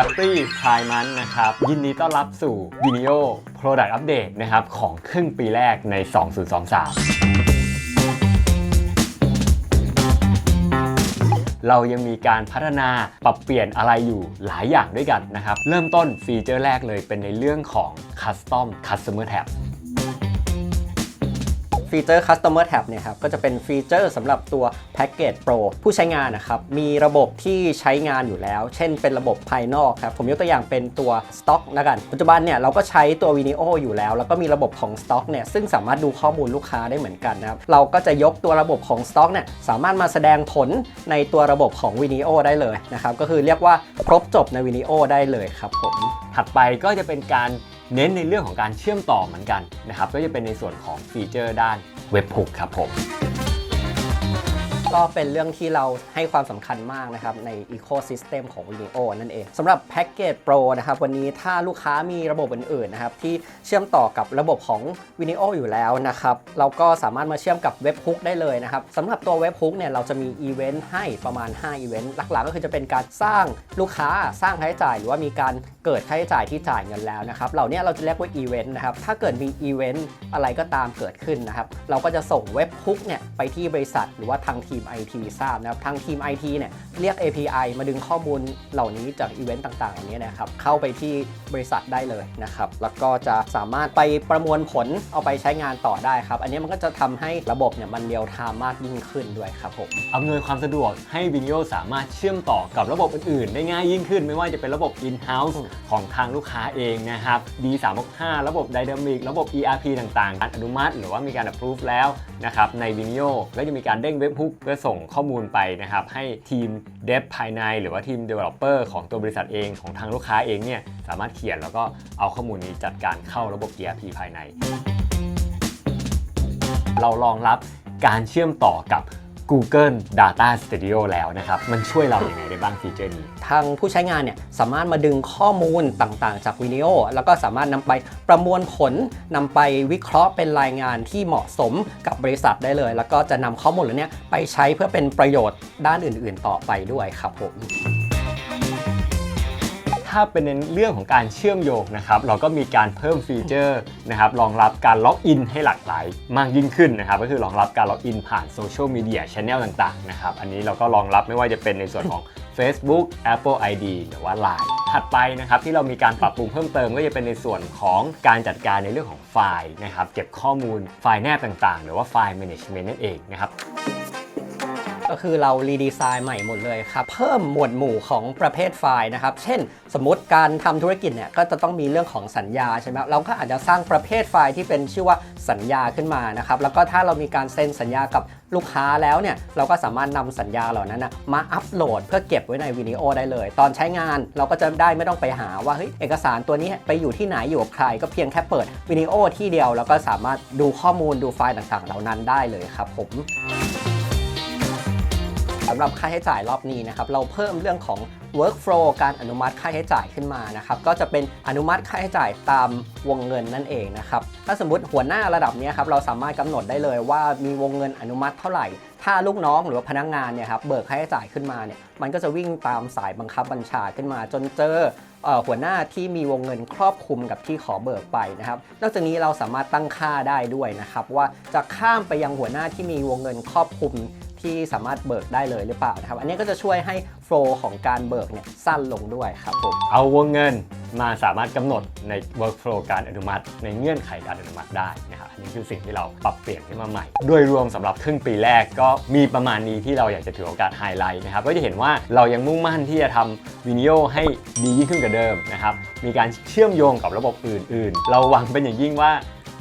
Happy Prime Month นะครับ ยินดีต้อนรับสู่ Vimeo Product Update นะครับ ของครึ่งปีแรกใน 2023เรายังมีการพัฒนาปรับเปลี่ยนอะไรอยู่หลายอย่างด้วยกันนะครับ เริ่มต้นฟีเจอร์แรกเลยเป็นในเรื่องของ Custom Customer Tab ฟีเจอร์ Customer Tab เนี่ยครับก็จะเป็นฟีเจอร์สำหรับตัว Package Pro ผู้ใช้งานนะครับมีระบบที่ใช้งานอยู่แล้ว เช่นเป็นระบบภายนอกครับผมยกตัวอย่างเป็นตัว Stock แล้วกัน ปัจจุบันเนี่ยเราก็ใช้ตัว Vimeo อยู่แล้ว แล้วก็มีระบบของ Stock เนี่ยซึ่งสามารถดูข้อมูลลูกค้าได้เหมือนกันนะครับเราก็จะยกตัวระบบของ Stock เนี่ยสามารถมาแสดงผลในตัวระบบของ Vimeo ได้เลยนะครับก็คือเรียกว่าครบจบใน Vimeo ได้เลยครับผมถัดไปก็จะเป็นการ เน้นในเรื่องของการเชื่อมต่อเหมือนกันนะครับ ก็จะเป็นในส่วนของฟีเจอร์ด้านเว็บ o ุกครับผม ก็เป็นเรื่องที่เราให้ความสำคัญมากนะครับ ใน Ecosystem ของ Vimeo นั่นเองสำหรับแพ็กเกจ Pro นะครับ วันนี้ถ้าลูกค้ามีระบบอื่นๆนะครับ ที่เชื่อมต่อกับระบบของ Vimeo อยู่แล้วนะครับ เราก็สามารถมาเชื่อมกับเว็บ o ุกได้เลยนะครับสำหรับตัวเว็บ o ุกเนี่ยเราจะมีอีเวนต์ให้ประมาณ 5 อีเวนต์หลักๆ ก็คือจะเป็นการสร้างลูกค้าสร้างค่าใช้จ่าย หรือว่ามีการเกิดค่าใช้จ่ายที่จ่ายเงินแล้วนะครับเหล่านี้เราจะเรียกว่าอีเวนต์นะครับถ้าเกิดมีอีเวนต์อะไรก็ตามเกิดขึ้นนะครับเราก็จะส่งเว็บ o ุกเนี่ยไปที่บริษัทหรือว่าทางทีีม IT ทราบนะครับทางทีม IT เนี่ยเรียก API มาดึงข้อมูลเหล่านี้จากอีเวนต์ต่างๆเหล่านี้นะครับเข้าไปที่บริษัทได้เลยนะครับแล้วก็จะสามารถไปประมวลผลเอาไปใช้งานต่อได้ครับ อันนี้มันก็จะทำให้ระบบเนี่ยมันเรียลไทม์มากยิ่งขึ้นด้วยครับผมอำนวยความสะดวกให้ Vimeo สามารถเชื่อมต่อกับระบบอื่นๆ ได้ง่ายยิ่งขึ้น ไม่ว่าจะเป็นระบบ in-house ของทางลูกค้าเองนะครับ D365 ระบบ Dynamic ระบบ ERP ต่างๆ การอนุมัติ หรือว่ามีการ approve แล้วนะครับใน Vimeo ก็จะมีการเด้งเว็บ o ุกพื่อส่งข้อมูลไปนะครับให้ทีมเดฟภายใน หรือว่าทีม Developer ของตัวบริษัทเองของทางลูกค้าเองเนี่ยสามารถเขียนแล้วก็เอาข้อมูลนี้จัดการเข้าระบบ ERP ภายใน เราลองรับการเชื่อมต่อกับ Google Data Studio แล้วนะครับ มันช่วยเราอย่างไรได้บ้างฟีเจอร์นี้ ทางผู้ใช้งานเนี่ยสามารถมาดึงข้อมูลต่างๆ จากวิดีโอ แล้วก็สามารถนำไปประมวลผลนำไปวิเคราะห์เป็นรายงานที่เหมาะสมกับบริษัทได้เลย แล้วก็จะนำข้อมูลเหล่านี้ไปใช้เพื่อเป็นประโยชน์ด้านอื่น ๆ ต่อไปด้วยครับผม ถ้าเป็นในเรื่องของการเชื่อมโยงนะครับเราก็มีการเพิ่มฟีเจอร์นะครับรองรับการล็อกอินให้หลากหลายมากยิ่งขึ้นนะครับก็คือรองรับการล็อกอินผ่านโซเชียลมีเดียช n e l ต่างๆนะครับอันนี้เราก็รองรับไม่ว่าจะเป็นในส่วนของ Facebook Apple ID หรือว่า Line ถัดไปนะครับที่เรามีการปรับปรุงเพิ่มเติมก็จะเป็นในส่วนของการจัดการในเรื่องของไฟล์นะครับเก็บข้อมูลไฟล์แนบต่างๆ หรือว่าไฟล์ management นั่นเองนะครับ ก็คือเรารีดีไซน์ใหม่หมดเลยครับ เพิ่มหมวดหมู่ของประเภทไฟล์นะครับ เช่น สมมติการทำธุรกิจเนี่ยก็จะต้องมีเรื่องของสัญญาใช่ไหมเราก็อาจจะสร้างประเภทไฟล์ที่เป็นชื่อว่าสัญญาขึ้นมานะครับ แล้วก็ถ้าเรามีการเซ็นสัญญากับลูกค้าแล้วเนี่ยเราก็สามารถนำสัญญาเหล่านั้นนะมาอัปโหลดเพื่อเก็บไว้ในวิดีโอได้เลย ตอนใช้งานเราก็จะได้ไม่ต้องไปหาว่าเฮ้ยเอกสารตัวนี้ไปอยู่ที่ไหนอยู่กับใคร ก็เพียงแค่เปิดวิดีโอที่เดียว แล้วก็สามารถดูข้อมูลดูไฟล์ต่างๆ เหล่านั้นได้เลยครับผมำหรับค่าใช้จ่ายรอบนี้นะครับเราเพิ่มเรื่องของ workflow การอนุมัติค่าใช้จ่ายขึ้นมานะครับก็จะเป็นอนุมัติค่าใช้จ่ายตามวงเงินนั่นเองนะครับถ้าสมมติหัวหน้าระดับนี้ครับเราสามารถกำหนดได้เลยว่ามีวงเงินอนุมัติเท่าไหร่ ถ้าลูกน้องหรือว่าพนักงานเนี่ยครับเบิกค่าใช้จ่ายขึ้นมาเนี่ยมันก็จะวิ่งตามสายบังคับบัญชาขึ้นมา จนเจอหัวหน้าที่มีวงเงินครอบคลุมกับที่ขอเบิกไปนะครับ นอกจากนี้เราสามารถตั้งค่าได้ด้วยนะครับว่าจะข้ามไปยังหัวหน้าที่มีวงเงินครอบคลุม ที่สามารถเบิกได้เลยหรือเปล่านะครับ อันนี้ก็จะช่วยให้โฟล์ของการเบิกเนี่ยสั้นลงด้วยครับผม เอาวงเงินมาสามารถกำหนดใน workflow การอนุมัติ ในเงื่อนไขการอนุมัติได้นะครับอันนี้คือสิ่งที่เราปรับเปลี่ยนขึ้นมาใหม่ โดยรวมสำหรับครึ่งปีแรกก็มีประมาณนี้ที่เราอยากจะถือโอกาสไฮไลท์นะครับก็จะเห็นว่าเรายังมุ่งมั่นที่จะทำวิดีโอให้ดียิ่งขึ้นกว่าเดิมนะครับมีการเชื่อมโยงกับระบบอื่น ๆ เราหวังเป็นอย่างยิ่งว่า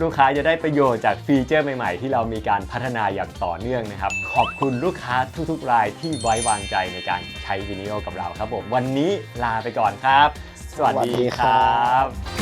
ลูกค้าจะได้ประโยชน์จากฟีเจอร์ใหม่ๆ ที่เรามีการพัฒนาอย่างต่อเนื่องนะครับ ขอบคุณลูกค้าทุกๆ รายที่ไว้วางใจในการใช้วิดีโอกับเราครับผม วันนี้ลาไปก่อนครับ สวัสดีครัรับ